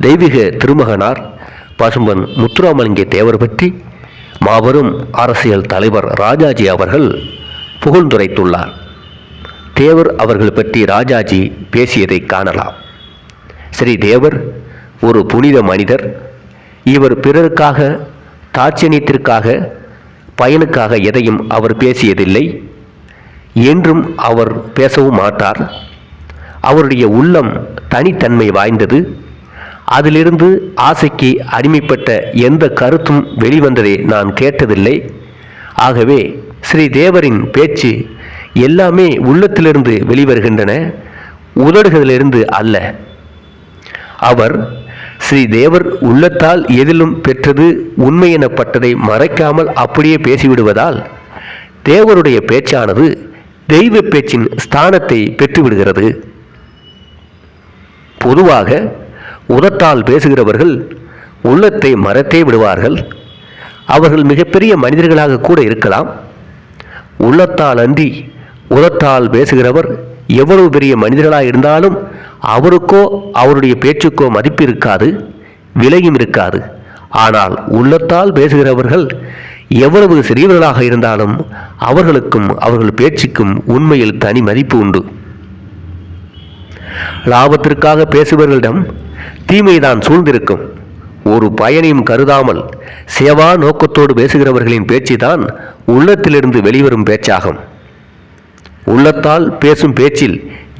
தெய்வீக திருமகனார் பசும்பன் முத்துராமலிங்க தேவர் பற்றி மாபெரும் அரசியல் தலைவர் ராஜாஜி அவர்கள் புகழ்ந்துரைத்துள்ளார். தேவர் அவர்கள் பற்றி ராஜாஜி பேசியதை காணலாம். ஸ்ரீ தேவர் ஒரு புனித மனிதர். இவர் பிறருக்காக தாட்சணியத்திற்காக பயனுக்காக எதையும் அவர் பேசியதில்லை. என்றும் அவர் பேசவும் மாட்டார். அவருடைய உள்ளம் தனித்தன்மை வாய்ந்தது. அதிலிருந்து ஆசைக்கு அடிமைப்பட்ட எந்த கருத்தும் வெளிவந்ததை நான் கேட்டதில்லை. ஆகவே ஸ்ரீ தேவரின் பேச்சு எல்லாமே உள்ளத்திலிருந்து வெளிவருகின்றன உதடுகளிலிருந்து அல்ல. அவர் ஸ்ரீ தேவர் உள்ளத்தால் எதிலும் பெற்றது உண்மை எனப்பட்டதை மறைக்காமல் அப்படியே பேசிவிடுவதால் தேவருடைய பேச்சானது தெய்வ பேச்சின் ஸ்தானத்தை பெற்றுவிடுகிறது. பொதுவாக உதட்டால் பேசுகிறவர்கள் உள்ளத்தை மறத்தே விடுவார்கள். அவர்கள் மிகப்பெரிய மனிதர்களாக கூட இருக்கலாம். உள்ளத்தால் அன்றி உதட்டால் பேசுகிறவர் எவ்வளவு பெரிய மனிதர்களாக இருந்தாலும் அவருக்கோ அவருடைய பேச்சுக்கோ மதிப்பு இருக்காது விலையும் இருக்காது. ஆனால் உள்ளத்தால் பேசுகிறவர்கள் எவ்வளவு சிறியவர்களாக இருந்தாலும் அவர்களுக்கும் அவர்கள் பேச்சுக்கும் உண்மையில் தனி மதிப்பு உண்டு. லாபத்திற்காக பேசுபவர்களிடம் தீமைதான் சூழ்ந்திருக்கும். ஒரு பயனையும் கருதாமல் சேவா நோக்கத்தோடு பேசுகிறவர்களின் பேச்சுதான் உள்ளத்திலிருந்து வெளிவரும் பேச்சாகும். உள்ளத்தால் பேசும் பேச்சில்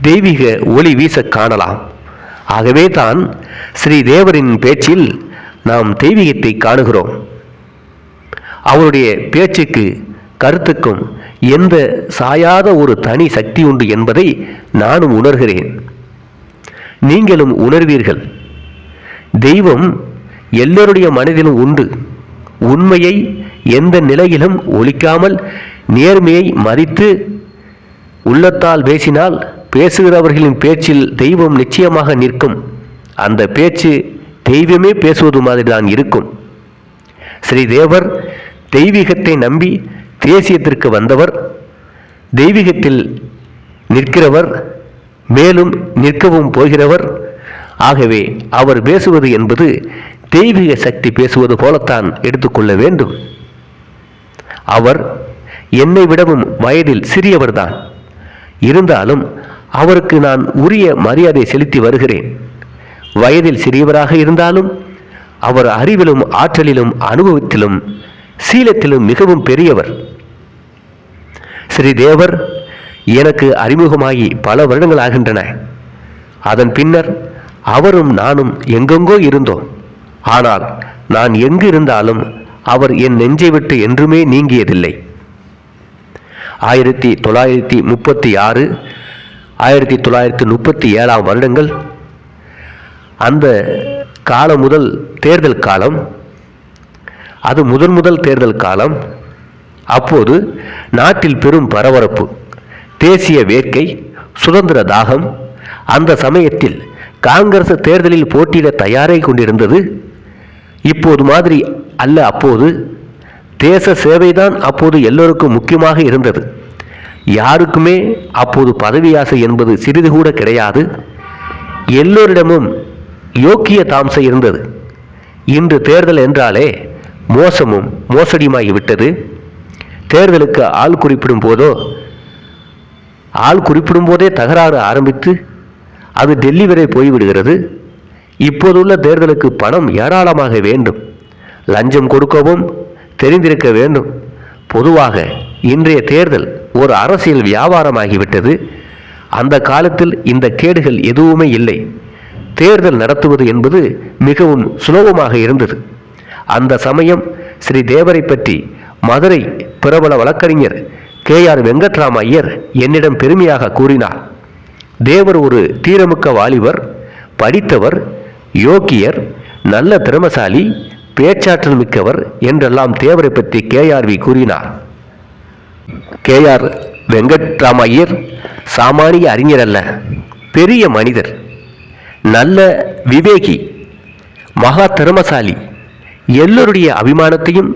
தெய்வீக ஒளி வீச காணலாம். ஆகவே தான் ஸ்ரீ தேவரின் பேச்சில் நாம் தெய்வீகத்தை காணுகிறோம். அவருடைய பேச்சுக்கு கருத்துக்கும் எந்த சாயாத ஒரு தனி சக்தி உண்டு என்பதை நானும் உணர்கிறேன். நீங்களும் உணர்வீர்கள். தெய்வம் எல்லோருடைய மனதிலும் உண்டு. உண்மையை எந்த நிலையிலும் ஒழிக்காமல் நேர்மையை மதித்து உள்ளத்தால் பேசினால் பேசுகிறவர்களின் பேச்சில் தெய்வம் நிச்சயமாக நிற்கும். அந்த பேச்சு தெய்வமே பேசுவது மாதிரி தான் இருக்கும். ஸ்ரீதேவர் தெய்வீகத்தை நம்பி தேசியத்திற்கு வந்தவர். தெய்வீகத்தில் நிற்கிறவர் மேலும் நிற்கவும் போகிறவர். ஆகவே அவர் பேசுவது என்பது தெய்வீக சக்தி பேசுவது போலத்தான் எடுத்துக்கொள்ள வேண்டும். அவர் என்னை விடவும் வயதில் சிறியவர்தான். இருந்தாலும் அவருக்கு நான் உரிய மரியாதை செலுத்தி வருகிறேன். வயதில் சிறியவராக இருந்தாலும் அவர் அறிவிலும் ஆற்றலிலும் அனுபவத்திலும் சீலத்திலும் மிகவும் பெரியவர். ஸ்ரீதேவர் எனக்கு அறிமுகமாகி பல வருடங்கள் ஆகின்றன. அதன் பின்னர் அவரும் நானும் எங்கெங்கோ இருந்தோம். ஆனால் நான் எங்கு இருந்தாலும் அவர் என் நெஞ்சை விட்டு என்றுமே நீங்கியதில்லை. ஆயிரத்தி தொள்ளாயிரத்தி முப்பத்தி ஆறு ஆயிரத்தி தொள்ளாயிரத்தி முப்பத்தி ஏழாம் வருடங்கள். அந்த காலம் முதல் தேர்தல் காலம் அது முதன் முதல் தேர்தல் காலம். அப்போது நாட்டில் பெரும் பரபரப்பு. தேசிய வேட்கை சுதந்திர தாகம். அந்த சமயத்தில் காங்கிரஸ் தேர்தலில் போட்டியிட தயாராகி கொண்டிருந்தது. இப்போது மாதிரி அல்ல அப்போது. தேச சேவைதான் அப்போது எல்லோருக்கும் முக்கியமாக இருந்தது. யாருக்குமே அப்போது பதவி ஆசை என்பது சிறிது கூட கிடையாது. எல்லோரிடமும் யோக்கிய தாம்சை இருந்தது. இன்று தேர்தல் என்றாலே மோசமும் மோசடியுமாகிவிட்டது. தேர்தலுக்கு ஆள் குறிப்பிடும் போதோ ஆள் குறிப்பிடும் போதே தகராறு ஆரம்பித்து அது டெல்லி வரை போய்விடுகிறது. இப்போதுள்ள தேர்தலுக்கு பணம் ஏராளமாக வேண்டும். லஞ்சம் கொடுக்கவும் தெரிந்திருக்க வேண்டும். பொதுவாக இன்றைய தேர்தல் ஒரு அரசியல் வியாபாரமாகிவிட்டது. அந்த காலத்தில் இந்த கேடுகள் எதுவுமே இல்லை. தேர்தல் நடத்துவது என்பது மிகவும் சுலபமாக இருந்தது. அந்த சமயம் ஸ்ரீ தேவரை பற்றி மதுரை பிரபல வழக்கறிஞர் கே ஆர் வெங்கட்ராம ஐயர் என்னிடம் பெருமையாக கூறினார். தேவர் ஒரு தீரமுக்க வாலிபர் படித்தவர் யோக்கியர் நல்ல திறமசாலி பேச்சாற்றல் மிக்கவர் என்றெல்லாம் தேவரை பற்றி கேஆர்வி கூறினார். கேஆர் வெங்கட்ராம ஐயர் சாமானிய அறிஞர் அல்ல பெரிய மனிதர் நல்ல விவேகி மகா திறமசாலி எல்லோருடைய அபிமானத்தையும்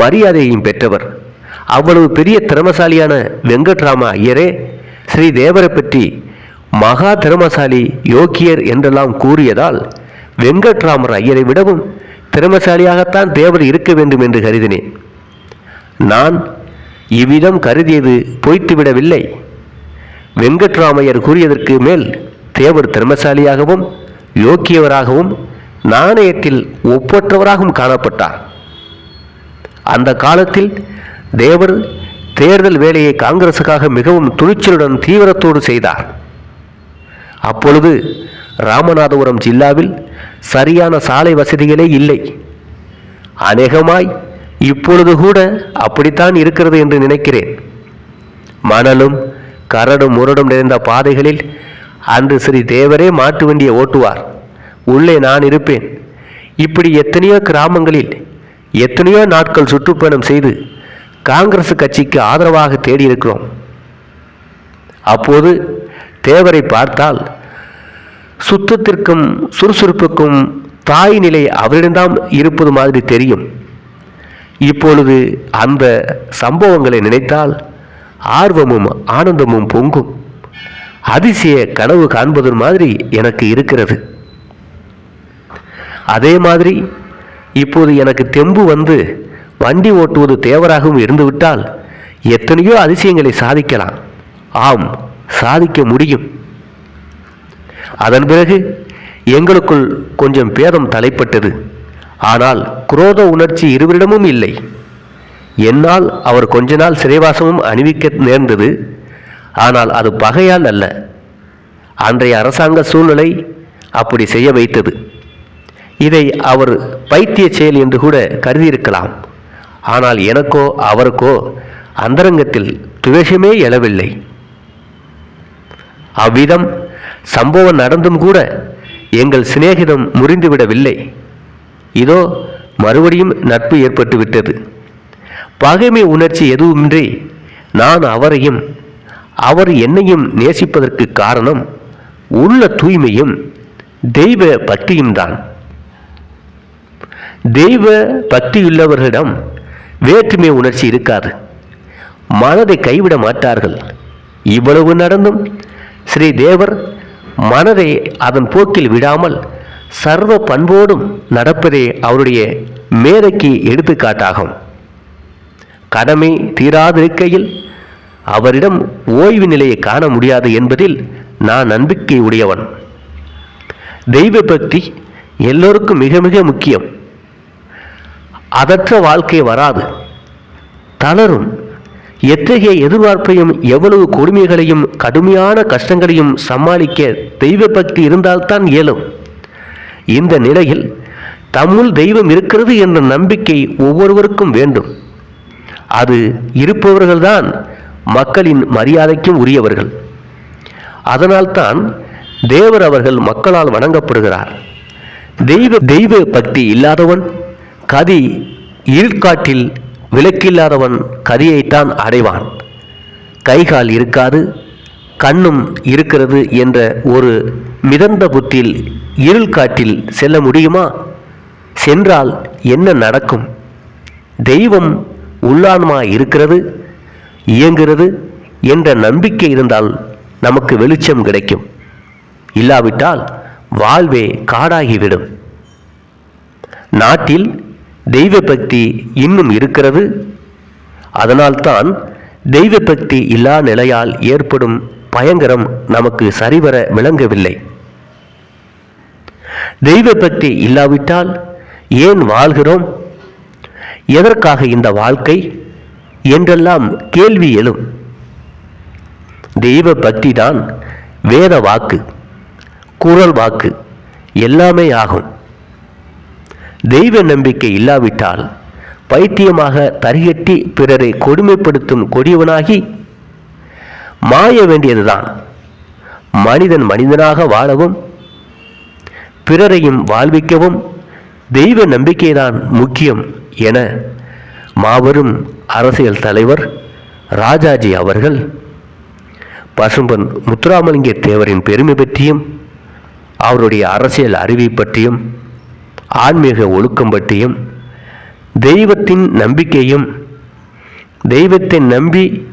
மரியாதையையும் பெற்றவர். அவ்வளவு பெரிய திறமசாலியான வெங்கட்ராம ஐயரே ஸ்ரீ தேவரை பற்றி மகா திறமசாலி யோக்கியர் என்றெல்லாம் கூறியதால் வெங்கட்ராமர் ஐயரை விடவும் திறமசாலியாகத்தான் தேவர் இருக்க வேண்டும் என்று கருதினேன். நான் இவ்விதம் கருதியது பொய்த்துவிடவில்லை. வெங்கட்ராமையர் கூறியதற்கு மேல் தேவர் திறமசாலியாகவும் யோக்கியவராகவும் நாணயத்தில் ஒப்பற்றவராகவும் காணப்பட்டார். அந்த காலத்தில் தேவர் தேர்தல் வேலையை காங்கிரசுக்காக மிகவும் துணிச்சலுடன் தீவிரத்தோடு செய்தார். அப்பொழுது ராமநாதபுரம் ஜில்லாவில் சரியான சாலை வசதிகளே இல்லை. அநேகமாய் இப்பொழுது கூட அப்படித்தான் இருக்கிறது என்று நினைக்கிறேன். மணலும் கரடும் முரடும் நிறைந்த பாதைகளில் அன்று ஸ்ரீ தேவரே மாட்டு வண்டியை ஓட்டுவார். உள்ளே நான் இருப்பேன். இப்படி எத்தனையோ கிராமங்களில் எத்தனையோ நாட்கள் சுற்றுப்பயணம் செய்து காங்கிரஸ் கட்சிக்கு ஆதரவாக தேடியிருக்கிறோம். அப்போது தேவரை பார்த்தால் சுத்தத்திற்கும் சுறுசுறுப்புக்கும் தாய் நிலை அவரிடம்தான் இருப்பது மாதிரி தெரியும். இப்பொழுது அந்த சம்பவங்களை நினைத்தால் ஆர்வமும் ஆனந்தமும் பொங்கும். அதிசய கனவு காண்பது மாதிரி எனக்கு இருக்கிறது. அதே மாதிரி இப்போது எனக்கு தெம்பு வந்து வண்டி ஓட்டுவது தேவராகவும் இருந்துவிட்டால் எத்தனையோ அதிசயங்களை சாதிக்கலாம். ஆம் சாதிக்க முடியும். அதன் பிறகு எங்களுக்குள் கொஞ்சம் பேதம் தலைப்பட்டது. ஆனால் குரோத உணர்ச்சி இருவரிடமும் இல்லை. என்னால் அவர் கொஞ்ச நாள் சிறைவாசமும் அணிவிக்க நேர்ந்தது. ஆனால் அது பகையால் அல்ல. அன்றைய அரசாங்க சூழ்நிலை அப்படி செய்ய வைத்தது. இதை அவர் பைத்திய செயல் என்று கூட கருதியிருக்கலாம். ஆனால் எனக்கோ அவருக்கோ அந்தரங்கத்தில் துவேஷமே எழவில்லை. அவ்விதம் சம்பவம் நடந்தும் கூட எங்கள் சிநேகிதம் முறிந்துவிடவில்லை. இதோ மறுபடியும் நட்பு ஏற்பட்டுவிட்டது. பகைமை உணர்ச்சி எதுவுமின்றி நான் அவரையும் அவர் என்னையும் நேசிப்பதற்கு காரணம் உள்ள தூய்மையும் தெய்வ பக்தியும் தான் தெய்வ பக்தியுள்ளவர்களிடம் வேற்றுமை உணர்ச்சி இருக்காது. மனதை கைவிட மாட்டார்கள். இவ்வளவு நடந்தும் ஸ்ரீ தேவர் மனதை அதன் போக்கில் விடாமல் சர்வ பண்போடும் நடப்பதே அவருடைய மேதைக்கு எடுத்துக்காட்டாகும். கடமை தீராதிருக்கையில் அவரிடம் ஓய்வு நிலையை காண முடியாது என்பதில் நான் நம்பிக்கை உடையவன். தெய்வ பக்தி எல்லோருக்கும் மிக மிக முக்கியம். அதற்ற வாழ்க்கை வராது. தளரும் எத்தகைய எதிர்பார்ப்பையும் எவ்வளவு கொடுமைகளையும் கடுமையான கஷ்டங்களையும் சமாளிக்க தெய்வ பக்தி இருந்தால்தான் இயலும். இந்த நிலையில் தம்முள் தெய்வம் இருக்கிறது என்ற நம்பிக்கை ஒவ்வொருவருக்கும் வேண்டும். அது இருப்பவர்கள்தான் மக்களின் மரியாதைக்கும் உரியவர்கள். அதனால்தான் தேவர் அவர்கள் மக்களால் வணங்கப்படுகிறார். தெய்வ தெய்வ பக்தி இல்லாதவன் கதி இருட்காட்டில் விளக்கில்லாதவன் கதியைத்தான் அடைவான். கைகால் இருக்காது கண்ணும் இருக்கிறது என்ற ஒரு மிதந்த புத்தில் இருள் காட்டில் செல்ல முடியுமா? சென்றால் என்ன நடக்கும்? தெய்வம் உள்ளான்மா இருக்கிறது இயங்குகிறது என்ற நம்பிக்கை இருந்தால் நமக்கு வெளிச்சம் கிடைக்கும். இல்லாவிட்டால் வாழ்வே காடாகிவிடும். நாட்டில் தெய்வ பக்தி இன்னும் இருக்கிறது? அதனால்தான் தெய்வ பக்தி இல்லா நிலையால் ஏற்படும் பயங்கரம் நமக்கு சரிவர விளங்கவில்லை. தெய்வ பக்தி இல்லாவிட்டால் ஏன் வாழ்கிறோம்? எதற்காக இந்த வாழ்க்கை? என்றெல்லாம் கேள்வி எழும். தெய்வ பக்தி தான் வேத வாக்கு குரல் வாக்கு எல்லாமே ஆகும். தெய்வ நம்பிக்கை இல்லாவிட்டால் பைத்தியமாக தரிகட்டி பிறரை கொடுமைப்படுத்தும் கொடியவனாகி மாய வேண்டியதுதான். மனிதன் மனிதனாக வாழவும் பிறரையும் வாழ்விக்கவும் தெய்வ நம்பிக்கைதான் முக்கியம் என மாபெரும் அரசியல் தலைவர் ராஜாஜி அவர்கள் பசும்பன் முத்துராமலிங்க தேவரின் பெருமை பற்றியும் அவருடைய அரசியல் அறிவை பற்றியும் ஆன்மீக ஒழுக்கம் பற்றியும் தெய்வத்தின் நம்பிக்கையும் தெய்வத்தை நம்பி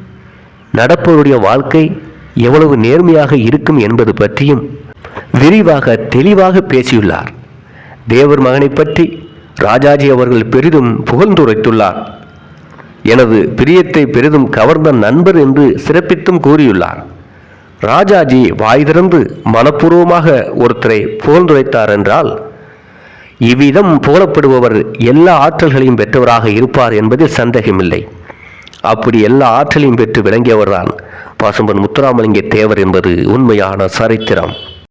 நடப்பவருடைய வாழ்க்கை எவ்வளவு நேர்மையாக இருக்கும் என்பது பற்றியும் விரிவாக தெளிவாக பேசியுள்ளார். தேவர் மகனைப் பற்றி ராஜாஜி அவர்கள் பெரிதும் புகழ்ந்துரைத்துள்ளார். எனது பிரியத்தை பெரிதும் கவர்ந்த நண்பர் என்று சிறப்பித்தும் கூறியுள்ளார். ராஜாஜி வாய் திறந்து மனப்பூர்வமாக ஒருத்தரை புகழ்ந்துரைத்தார் என்றால் இவ்விதம் புகழப்படுபவர் எல்லா ஆற்றல்களையும் பெற்றவராக இருப்பார் என்பதில் சந்தேகமில்லை. அப்படி எல்லா ஆற்றலையும் பெற்று விளங்கியவர்தான் பசும்பன் முத்துராமலிங்க தேவர் என்பது உண்மையான சரித்திரம்.